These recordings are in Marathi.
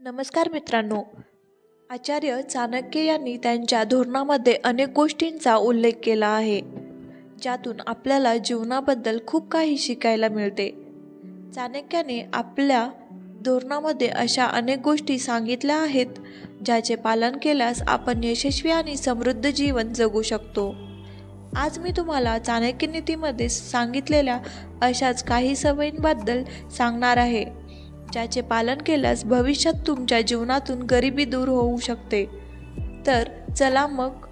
नमस्कार मित्रांनो. आचार्य चाणक्य यांनी त्यांच्या धोरणामध्ये अनेक गोष्टींचा उल्लेख केला आहे. ज्यातून आपल्याला जीवनाबद्दल खूप काही शिकायला मिळते. चाणक्याने आपल्या धोरणामध्ये अशा अनेक गोष्टी सांगितल्या आहेत ज्याचे पालन केल्यास आपण यशस्वी आणि समृद्ध जीवन जगू शकतो. आज मी तुम्हाला चाणक्य नीतीमध्ये सांगितलेल्या अशाच काही सवयींबद्दल सांगणार आहे. ज्याचे पालन केल्यास भविष्यात तुमच्या जीवनातून गरिबी दूर होऊ शकते. तर चला मग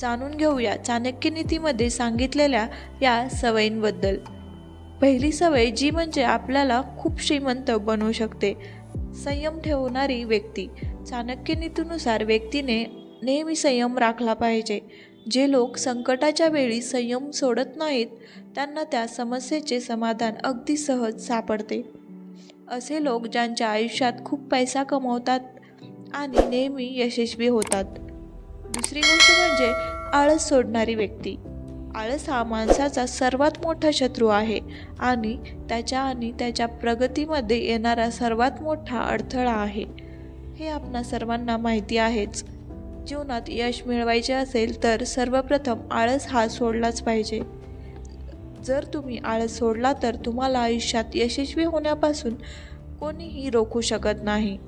जाणून घेऊया चाणक्य नीतीमध्ये सांगितलेल्या या सवयींबद्दल. पहिली सवय जी म्हणजे आपल्याला खूप श्रीमंत बनवू शकते संयम ठेवणारी व्यक्ती. चाणक्य नीतीनुसार व्यक्तीने नेहमी संयम राखला पाहिजे. जे लोक संकटाच्या वेळी संयम सोडत नाहीत त्यांना त्या समस्येचे समाधान अगदी सहज सापडते. असे लोक ज्यांच्या आयुष्यात खूप पैसा कमवतात आणि नेहमी यशस्वी होतात. दुसरी गोष्ट म्हणजे आळस सोडणारी व्यक्ती. आळस हा माणसाचा सर्वात मोठा शत्रू आहे आणि त्याच्या आणि त्याच्या प्रगतीमध्ये येणारा सर्वात मोठा अडथळा आहे. हे आपणा सर्वांना माहिती आहेच. जीवनात यश मिळवायचे असेल तर सर्वप्रथम आळस हा सोडलाच पाहिजे. जर तुम्ही आळस सोडला तर तुम्हाला आयुष्यात यशस्वी होण्यापासून कोणीही रोखू शकत नाही.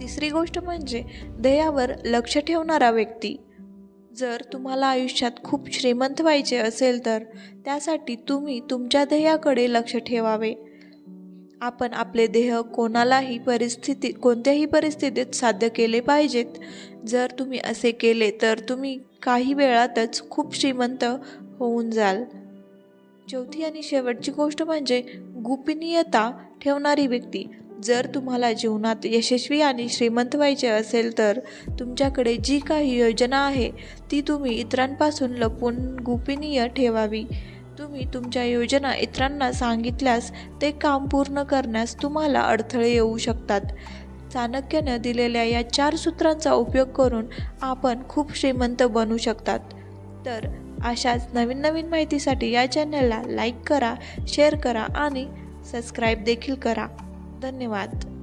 तिसरी गोष्ट म्हणजे ध्येयावर लक्ष ठेवणारा व्यक्ती. जर तुम्हाला आयुष्यात खूप श्रीमंत व्हायचे असेल तर त्यासाठी तुम्ही तुमच्या ध्येयाकडे लक्ष ठेवावे. आपण आपले ध्येय कोणालाही परिस्थिती कोणत्याही परिस्थितीत साध्य केले पाहिजेत. जर तुम्ही असे केले तर तुम्ही काही वेळातच खूप श्रीमंत होऊन जाल. चौथी आणि शेवटची गोष्ट म्हणजे गोपनीयता ठेवणारी व्यक्ती. जर तुम्हाला जीवनात यशस्वी आणि श्रीमंत व्हायचे असेल तर तुमच्याकडे जी काही योजना आहे ती तुम्ही इतरांपासून लपवून गोपनीय ठेवावी. तुम्ही तुमच्या योजना इतरांना सांगितल्यास ते काम पूर्ण करण्यास तुम्हाला अडथळे येऊ शकतात. चाणक्यानं दिलेल्या या चार सूत्रांचा उपयोग करून आपण खूप श्रीमंत बनू शकतात. तर अशाच नवीन नवीन माहितीसाठी या चॅनलला लाईक करा शेअर करा आणि सबस्क्राईब देखील करा. धन्यवाद.